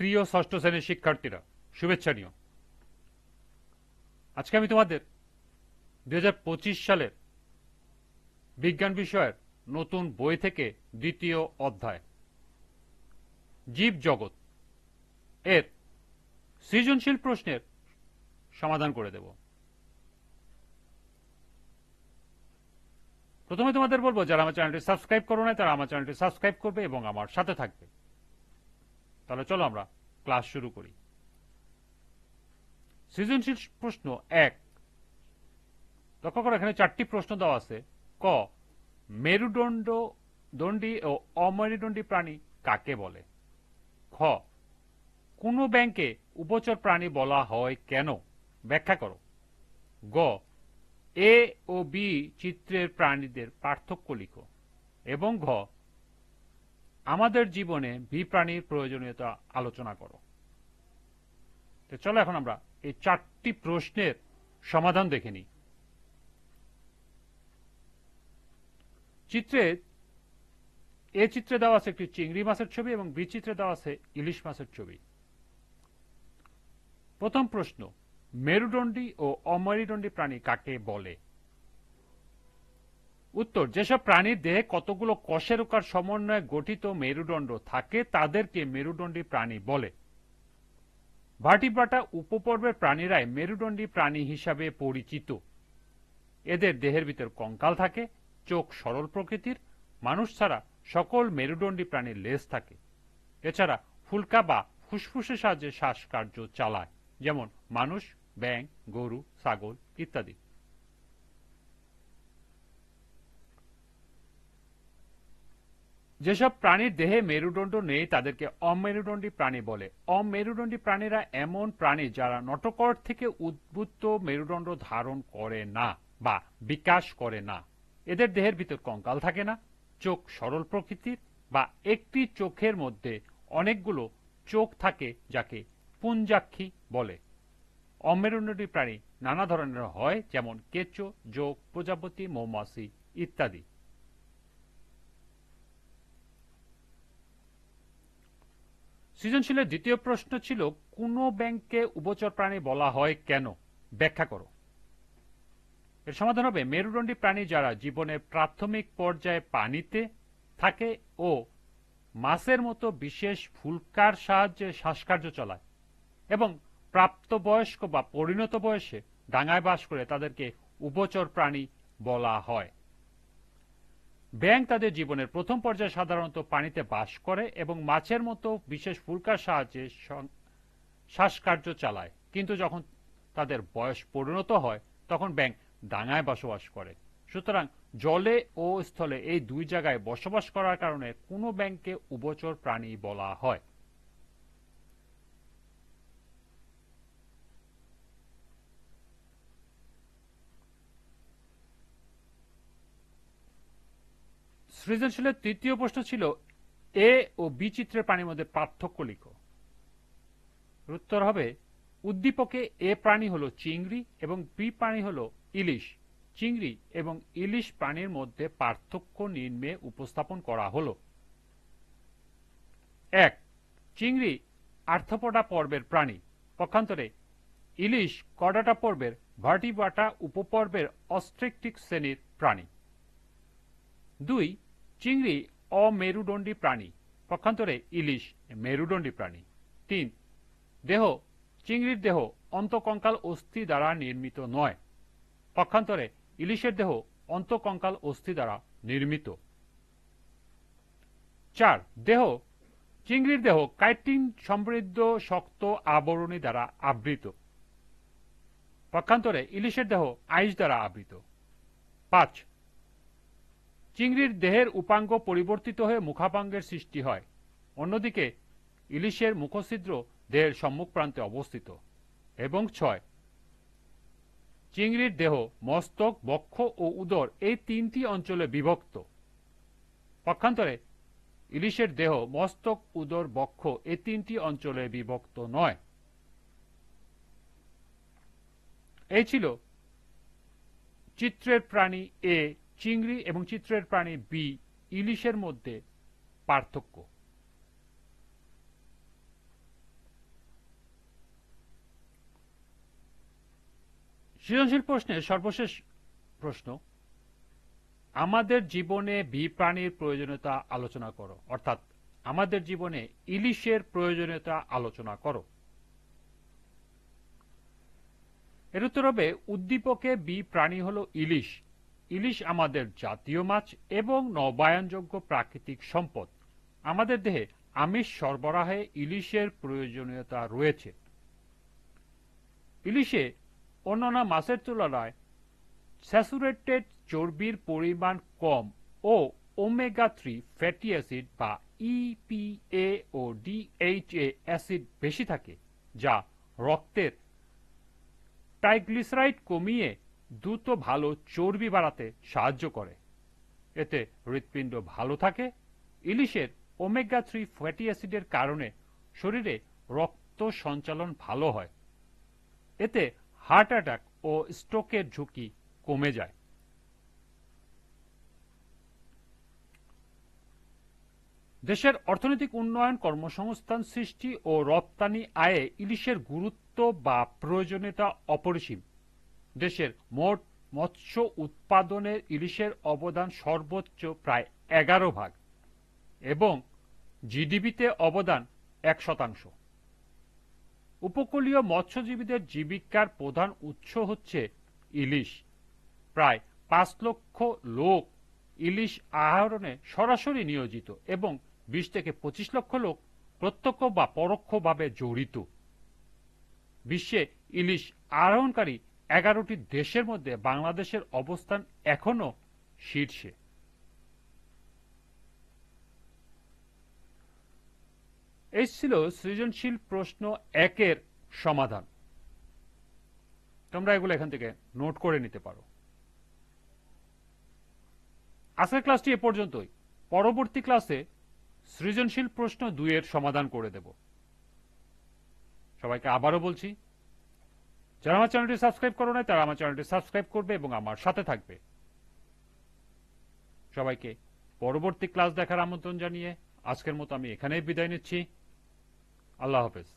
প্রিয় ষষ্ঠ শ্রেণির শিক্ষার্থীরা, শুভেচ্ছা নিও। আজকে আমি তোমাদের দু হাজার পঁচিশ সালের বিজ্ঞান বিষয়ের নতুন বই থেকে দ্বিতীয় অধ্যায়, জীব জগৎ এর সৃজনশীল প্রশ্নের সমাধান করে দেব। প্রথমে তোমাদের বলব, যারা আমার চ্যানেলটি সাবস্ক্রাইব করো না তারা আমার চ্যানেলটি সাবস্ক্রাইব করবে এবং আমার সাথে থাকবে। তাহলে চলো আমরা ক্লাস শুরু করি। সৃজনশীল প্রশ্ন এক। লক্ষ্য করো, এখানে চারটি প্রশ্ন দেওয়া আছে। ক, মেরুদণ্ড, দণ্ডী ও অমেরুদণ্ডী প্রাণী কাকে বলে? খ, কোন ব্যাংকে উপচর প্রাণী বলা হয় কেন? ব্যাখ্যা করো। গ, এ ও বি চিত্রের প্রাণীদের পার্থক্য লিখো। এবং ঘ, আমাদের জীবনে বি প্রাণীর প্রয়োজনীয়তা আলোচনা করো। তো চলো এখন আমরা এই চারটি প্রশ্নের সমাধান দেখে নিই। চিত্রে এ চিত্রে দেওয়া আছে একটি চিংড়ি মাছের ছবি এবং বি চিত্রে দেওয়া আছে ইলিশ মাছের ছবি। প্রথম প্রশ্ন, মেরুদণ্ডী ও অমেরুদণ্ডী প্রাণী কাকে বলে? উত্তর, যেসব প্রাণীর দেহে কতগুলো কশেরুকার সমন্বয়ে গঠিত মেরুদণ্ড থাকে, তাদেরকে মেরুদণ্ডী প্রাণী বলে। ভার্টিব্রাটা উপপর্বের প্রাণীরাই মেরুদণ্ডী প্রাণী হিসাবে পরিচিত। এদের দেহের ভিতর কঙ্কাল থাকে, চোখ সরল প্রকৃতির, মানুষ ছাড়া সকল মেরুদণ্ডী প্রাণীর লেজ থাকে। এছাড়া ফুলকা বা ফুসফুসের সাহায্যে শ্বাসকার্য চালায়, যেমন মানুষ ব্যাং গরু, ছাগল ইত্যাদি। যেসব প্রাণীর দেহে মেরুদণ্ড নেই, তাদেরকে অমেরুদণ্ডী প্রাণী বলে। অমেরুদণ্ডী প্রাণীরা এমন প্রাণী যারা নটকর থেকে উদ্ভূত মেরুদণ্ড ধারণ করে না বা বিকাশ করে না। এদের দেহের ভিতর কঙ্কাল থাকে না, চোখ সরল প্রকৃতির বা একটি চোখের মধ্যে অনেকগুলো চোখ থাকে যাকে পুঞ্জাক্ষী বলে। অমেরুদণ্ডী প্রাণী নানা ধরনের হয়, যেমন কেঁচো, যোগ, প্রজাপতি, মৌমাছি ইত্যাদি। সৃজনশীলের দ্বিতীয় প্রশ্ন ছিল, কোন ব্যাংকে উভচর প্রাণী বলা হয় কেন? ব্যাখ্যা করো। এর সমাধান হবে, মেরুদণ্ডী প্রাণী যারা জীবনের প্রাথমিক পর্যায়ে পানিতে থাকে ও মাছের মতো বিশেষ ফুলকার সাহায্যে শ্বাসকার্য চলায় এবং প্রাপ্তবয়স্ক বা পরিণত বয়সে ডাঙায় বাস করে তাদেরকে উভচর প্রাণী বলা হয়। ব্যাং তাদের জীবনের প্রথম পর্যায়ে সাধারণত পানিতে বাস করে এবং মাছের মতো বিশেষ ফুলকার সাহায্যে শ্বাসকার্য চালায়। কিন্তু যখন তাদের বয়স পরিণত হয়, তখন ব্যাঙ ডাঙায় বসবাস করে। সুতরাং জলে ও স্থলে এই দুই জায়গায় বসবাস করার কারণে কোনো ব্যাংকে উভচর প্রাণী বলা হয়। সৃজনশীলের তৃতীয় প্রশ্ন ছিল, এ ও বি চিত্রের প্রাণীর মধ্যে পার্থক্য লিখো। উত্তর হবে, উদ্দীপকে এ প্রাণী হলো চিংড়ি এবং বি প্রাণী হলো ইলিশ। চিংড়ি এবং ইলিশ প্রাণীর মধ্যে পার্থক্য নির্মে উপস্থাপন করা হলো। এক, চিংড়ি আর্থপোডা পর্বের প্রাণী। পক্ষান্তরে, ইলিশ কডাটা পর্বের ভার্টিবাটা উপপর্বের অস্ট্রিকটিক শ্রেণির প্রাণী। দুই চিংড়ি অমেরুদণ্ডী প্রাণী, পক্ষান্তরে ইলিশ, মেরুদণ্ডী প্রাণী। তিন, দেহ, চিংড়ির দেহ অন্তকঙ্কাল অস্থি দ্বারা নির্মিত নয়, পক্ষান্তরে ইলিশের দেহ অন্তকঙ্কাল অস্থি দ্বারা নির্মিত। চার, দেহ, চিংড়ির দেহ কাইটিন সমৃদ্ধ শক্ত আবরণী দ্বারা আবৃত, পক্ষান্তরে ইলিশের দেহ আইস দ্বারা আবৃত। পাঁচ চিংড়ির দেহের উপাঙ্গ পরিবর্তিত হয়ে মুখাপাঙ্গের সৃষ্টি হয়। অন্যদিকে, ইলিশের মুখছিদ্র দেহের সম্মুখ প্রান্তে অবস্থিত। এবং ছয়, চিংড়ির দেহ মস্তক, বক্ষ ও উদর এই তিনটি অঞ্চলে বিভক্ত। পক্ষান্তরে, ইলিশের দেহ মস্তক, উদর, বক্ষ এই তিনটি অঞ্চলে বিভক্ত নয়। এই ছিল চিত্রের প্রাণী এ চিংড়ি এবং চিত্রের প্রাণী বি ইলিশের মধ্যে পার্থক্য। সৃজনশীল প্রশ্নের সর্বশেষ প্রশ্ন, আমাদের জীবনে বি প্রাণীর প্রয়োজনীয়তা আলোচনা করো। অর্থাৎ, আমাদের জীবনে ইলিশের প্রয়োজনীয়তা আলোচনা করো। এর উত্তর হবে, উদ্দীপকে বি প্রাণী হল ইলিশ। ইলিশ আমাদের জাতীয় মাছ এবং নবায়নযোগ্য প্রাকৃতিক সম্পদ। আমাদের দেহে আমিষ সরবরাহে ইলিশের প্রয়োজনীয়তা রয়েছে। ইলিশে অন্যান্য মাছের তুলনায় স্যাচুরেটেড চর্বির পরিমাণ কম ও ওমেগা থ্রি ফ্যাটি অ্যাসিড বা ইপিএ ও ডিএইচএ অ্যাসিড বেশি থাকে, যা রক্তের ট্রাইগ্লিসারাইড কমিয়ে দ্রুত ভালো চর্বি বাড়াতে সাহায্য করে। এতে হৃৎপিণ্ড ভালো থাকে, ইলিশের ওমেগা থ্রি ফ্যাটি অ্যাসিডের কারণে শরীরে রক্ত সঞ্চালন ভালো হয়। এতে হার্ট অ্যাটাক ও স্ট্রোকের ঝুঁকি কমে যায়। দেশের অর্থনৈতিক উন্নয়ন কর্মসংস্থান সৃষ্টি ও রপ্তানি আয়ে ইলিশের গুরুত্ব বা প্রয়োজনীয়তা অপরিসীম। দেশের মোট মৎস্য উৎপাদনে ইলিশের অবদান সর্বোচ্চ প্রায় এগারো ভাগ এবং জিডিপিতে অবদান এক শতাংশ। উপকূলীয় মৎস্যজীবীদের জীবিকার প্রধান উৎস হচ্ছে ইলিশ। প্রায় পাঁচ লক্ষ লোক ইলিশ আহরণে সরাসরি নিয়োজিত এবং বিশ থেকে পঁচিশ লক্ষ লোক প্রত্যক্ষ বা পরোক্ষভাবে জড়িত। বিশ্বে ইলিশ আহরণকারী এগারোটি দেশের মধ্যে বাংলাদেশের অবস্থান এখনও শীর্ষে। এই ছিল সৃজনশীল প্রশ্ন একের সমাধান। তোমরা এগুলো এখান থেকে নোট করে নিতে পারো। আজকের ক্লাসটি এ পর্যন্তই। পরবর্তী ক্লাসে সৃজনশীল প্রশ্ন দুইয়ের সমাধান করে দেব। সবাইকে আবারও বলছি যারা আমার চ্যানেলটি সাবস্ক্রাইব করো না তারা আমার চ্যানেলটি সাবস্ক্রাইব করবে এবং আমার সাথে থাকবে। সবাইকে পরবর্তী ক্লাস দেখার আমন্ত্রণ জানিয়ে আজকের মতো আমি এখানেই বিদায় নিচ্ছি। আল্লাহ হাফেজ।